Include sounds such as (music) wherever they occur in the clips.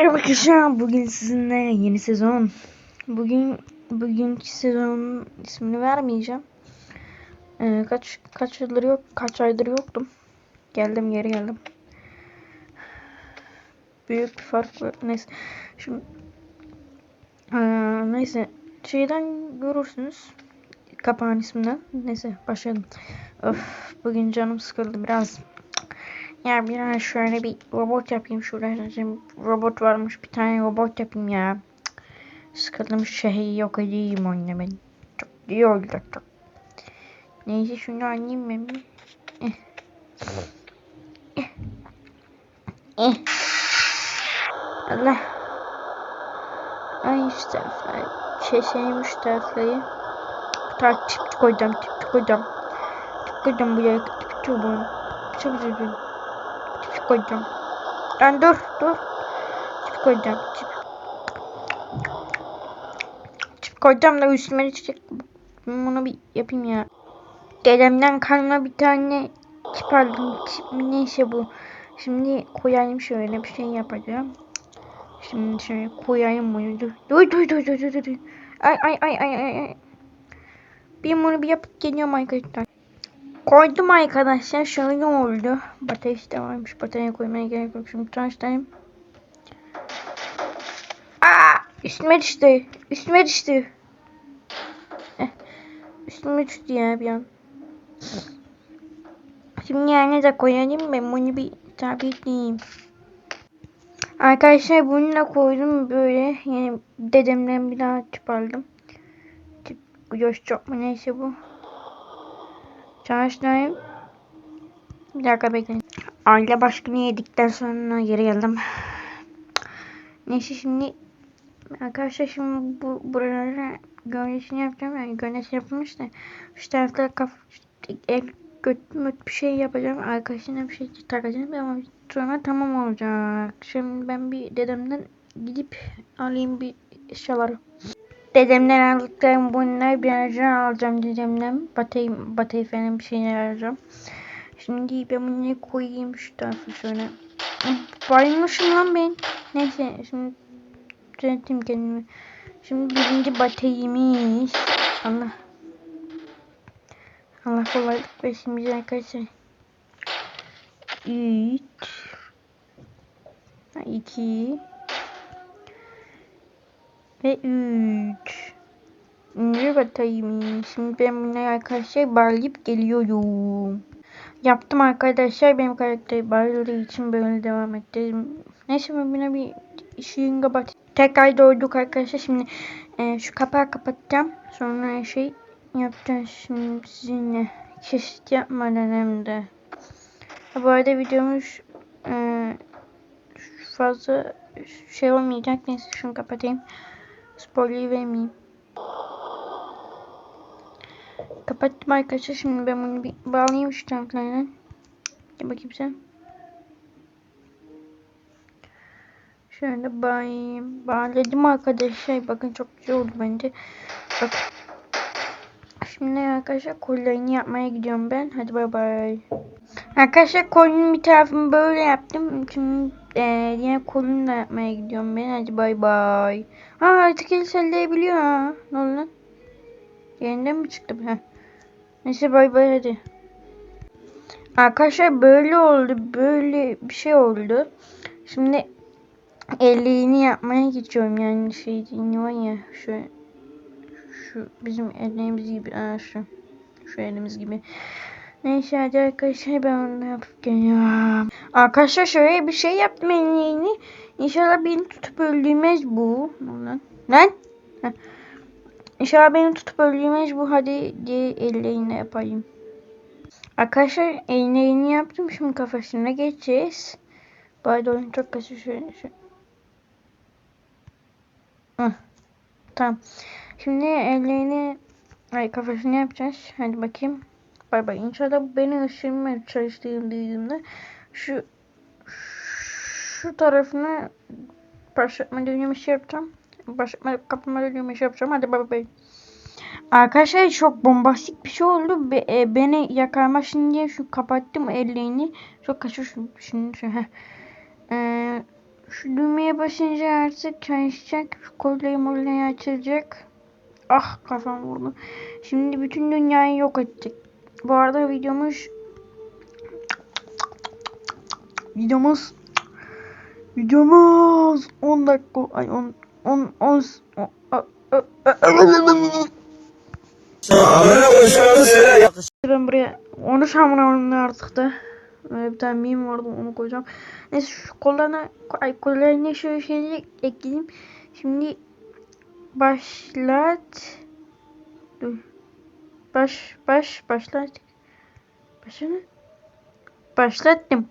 Merhaba arkadaşlar. Bugün sizinle yeni sezon. Bugün bugünkü sezonun ismini vermeyeceğim. Ee, kaç kaç yıldır yok, kaç aydır yoktum. Geldim geri geldim. Büyük bir fark var. Neyse. Şimdi ee, neyse şeyden görürsünüz. Kapağın isminden. Neyse başlayalım. Of bugün canım sıkıldı biraz. Ya biraz şöyle bir robot yapayım şurada. Robot varmış bir tane robot yapayım ya. Sıkıldım şehri yok edeyim onunla ben. Çok iyi olacak çok. Neyse şunu alayım ben bir. Eh. Eh. Eh. Allah. Ay şu taraflar. Şey şeyim şu tarafları. Ta tip koydum tip koydum. Tip koydum buraya tip çubuğun. Çabuk çabuk koyacağım. Ben dur dur. Çip koyacağım. Çip. Çip koyacağım da üstüme düşecek. Bunu bir yapayım ya. Dedemden kalma bir tane çip aldım. Çip neyse bu. Şimdi koyayım şöyle bir şey yapacağım. Şimdi şöyle koyayım bunu. Dur dur dur dur dur dur. ay ay ay ay. ay. Bir bunu bir yapıp geliyorum arkadaşlar. Koydum arkadaşlar. Şöyle oldu. Batarya işte varmış. Batarya koymaya gerek yok. Şimdi çalıştayım. Aa, üstüme düştü. Üstüme düştü. Eh, üstüme düştü ya bir an. Şimdi yerine de koyalım. Ben bunu bir sabitleyeyim. Arkadaşlar bunu da koydum böyle. Yani dedemden bir daha. Tip göz çok mu neyse bu. Çalıştayım. Bir dakika bekleyin. Aile başkanı yedikten sonra geri geldim. Neyse şimdi arkadaşlar şimdi bu buralara gölgesini yapacağım. Yani gölgesi yapılmış da şu taraflara kaf el götürmek bir şey yapacağım. Arkadaşına bir şey takacağım ama sonra tamam olacak. Şimdi ben bir dedemden gidip alayım bir eşyaları. Dedemden aldıklarım bunlar birazdan alacağım dedemden. Batayı, batayı falan bir şeyler alacağım. Şimdi ben bunları koyayım şu tarafa şöyle. Bayılmışım lan ben. Neyse şimdi düzelteyim kendimi. Şimdi birinci batayımız. Allah. Allah kolaylık versin bize arkadaşlar. 3 2 ve 3 Ünlü batayım. Şimdi ben bunları arkadaşlar bağlayıp geliyorum. Yaptım arkadaşlar. Benim karakteri bağladığı için böyle devam ettim. Neyse ben buna bir ışığın kapat. Tekrar doyduk arkadaşlar. Şimdi e, şu kapağı kapatacağım. Sonra şey yapacağız şimdi sizinle. Kesit yapmadan hem de. Bu arada videomuz e, fazla şey olmayacak. Neyse şunu kapatayım. Spoiler vermeyeyim. Kapattım arkadaşlar. Şimdi ben bunu bir bağlayayım şu tanklarına. Gel bakayım sen. Şöyle bağlayayım. Bağladım arkadaşlar. Bakın çok güzel oldu bence. Bak. Şimdi arkadaşlar kollarını yapmaya gidiyorum ben. Hadi bay bay. Arkadaşlar kolun bir tarafını böyle yaptım. Şimdi e, diğer kolunu da yapmaya gidiyorum ben. Hadi bay bay. Ha artık el sallayabiliyor ha. Ne oldu lan? Yerinden mi çıktı? Heh. Neyse bay bay hadi. Arkadaşlar böyle oldu. Böyle bir şey oldu. Şimdi ellerini yapmaya geçiyorum. Yani şey var ya şu şu bizim ellerimiz gibi. Aa, şu. Şu elimiz gibi. Neyse hadi arkadaşlar ben onu yapıp geliyorum. Arkadaşlar şöyle bir şey yaptım ellerini. İnşallah beni tutup öldürmez bu. Lan. Lan. İnşallah beni tutup öldürmez bu. Hadi diye ellerini yapayım. Arkadaşlar ellerini yaptım. Şimdi kafasına geçeceğiz. Arada oyun çok kötü şöyle. şöyle. Tamam. Şimdi ellerini ay kafasını yapacağız. Hadi bakayım. Bay bay. İnşallah beni ışınmaya çalıştığım dediğimde şu şu tarafını başlatma dediğim şey yapacağım. Başlatma kapama dediğim şey yapacağım. Hadi bay bay. Arkadaşlar çok bombastik bir şey oldu. Be, e, beni yakarmasın diye şu kapattım ellerini. Çok kaçıyor şu şimdi şu. Ee, Şu düğmeye basınca artık çalışacak. Şu kolyeyi molyeyi açılacak. Ah kafam vurdu. Şimdi bütün dünyayı yok edecek. Bu arada videomuz videomuz videomuz 10 dakika ay 10 10 10 ben buraya onu şamına artık da bir tane meme vardı onu koyacağım. Neyse şu kollarına ay kollarına şöyle şey ekleyeyim. Şimdi başlat. Dur. Baş baş başlat. Başını başlattım.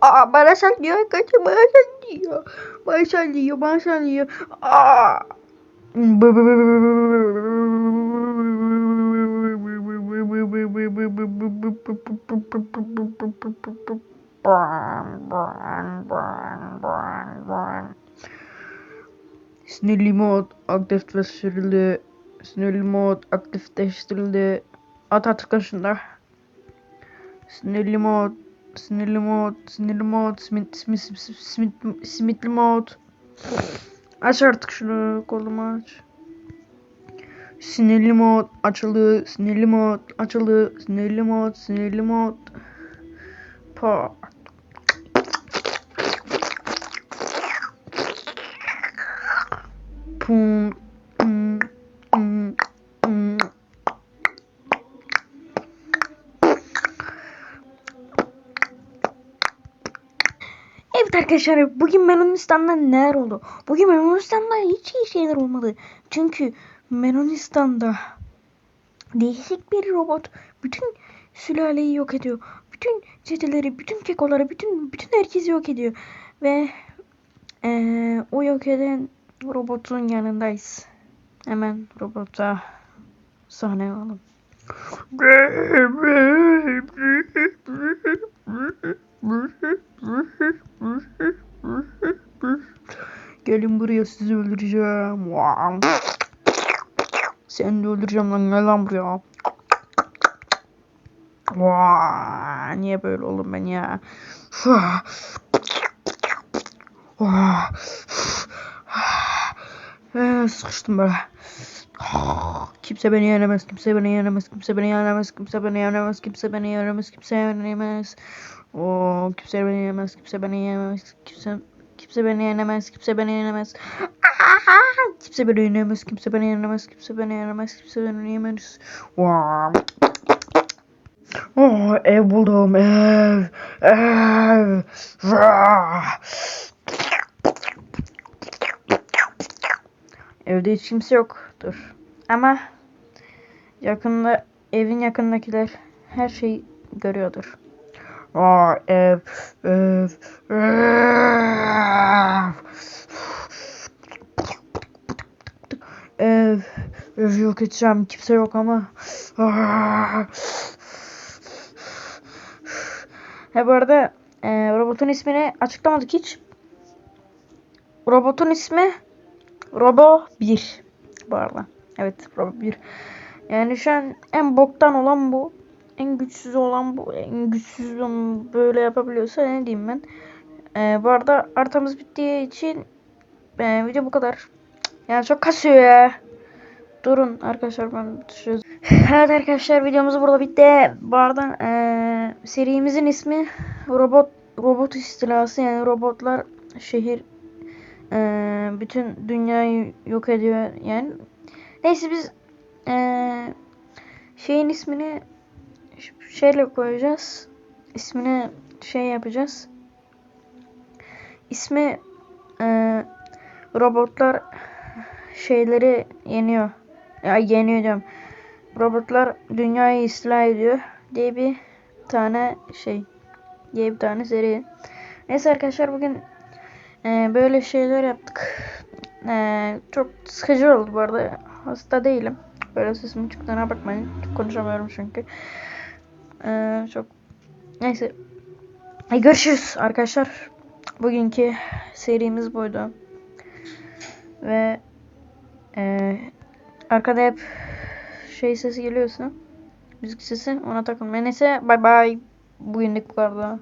Aa, bana sallıyor kaçın bana sallıyor. Bana sallıyor bana sallıyor. Aa. Sinirli mod aktifleştirildi. Sinirli mod aktifleştirildi. At at karşında. Sinirli mod. Sinirli mod. Sinirli mod. Simit, simit, simit, simit, simitli mod. Aç artık şunu kolumu aç. Sinirli mod açıldı. Sinirli mod açıldı. Sinirli mod. Sinirli mod. Pa. Pum. Pum. Pum. Pum. Evet arkadaşlar bugün Melonistan'da neler oldu? Bugün Melonistan'da hiç iyi şeyler olmadı. Çünkü Melonistan'da değişik bir robot bütün sülaleyi yok ediyor. Bütün çeteleri, bütün kekoları, bütün bütün herkesi yok ediyor. Ve eee, o yok eden robotun yanındayız. Hemen robota sahne alalım. Gelin buraya sizi öldüreceğim. Seni de öldüreceğim lan gel lan buraya. Vaa, niye böyle oldum ben ya? Ee, Sıkıştım böyle. Kimse beni yenemez, kimse beni yenemez, kimse beni yenemez, kimse beni yenemez, kimse beni yenemez, kimse beni yenemez. Oo, kimse beni yenemez, kimse beni yenemez, kimse kimse beni yenemez, kimse beni yenemez. Kimse beni yenemez, kimse beni yenemez, kimse beni yenemez, kimse beni yenemez. Oh, ev buldum, ev, ev. Evde hiç kimse yoktur. Ama yakında evin yakındakiler her şeyi görüyordur. Aa, ev, ev, ev. Ev, yok edeceğim. Kimse yok ama. He bu arada e, robotun ismini açıklamadık hiç. Robotun ismi Robo 1 bu arada. Evet Robo 1. Yani şu an en boktan olan bu. En güçsüz olan bu. En güçsüz böyle yapabiliyorsa ne diyeyim ben. Ee, bu arada artamız bittiği için e, video bu kadar. Yani çok kasıyor ya. Durun arkadaşlar ben düşürüyorum. (laughs) Evet arkadaşlar videomuz burada bitti. Bu arada e, serimizin ismi Robot Robot istilası yani robotlar şehir ee, bütün dünyayı yok ediyor yani. Neyse biz ee, şeyin ismini şeyle koyacağız. İsmini şey yapacağız. İsmi ee, robotlar şeyleri yeniyor. Ya yeniyor diyorum. Robotlar dünyayı istila ediyor diye bir tane şey diye bir tane seri. Neyse arkadaşlar bugün ee, böyle şeyler yaptık. Ee, çok sıkıcı oldu bu arada. Hasta değilim. Böyle sesim çıktığına bakmayın. Konuşamıyorum çünkü. Ee, çok neyse. Ee, görüşürüz arkadaşlar. Bugünkü serimiz buydu. Ve e, arkada hep şey sesi geliyorsa müzik sesi ona takılmayın. Neyse bay bay. Bugünlük bu kadar.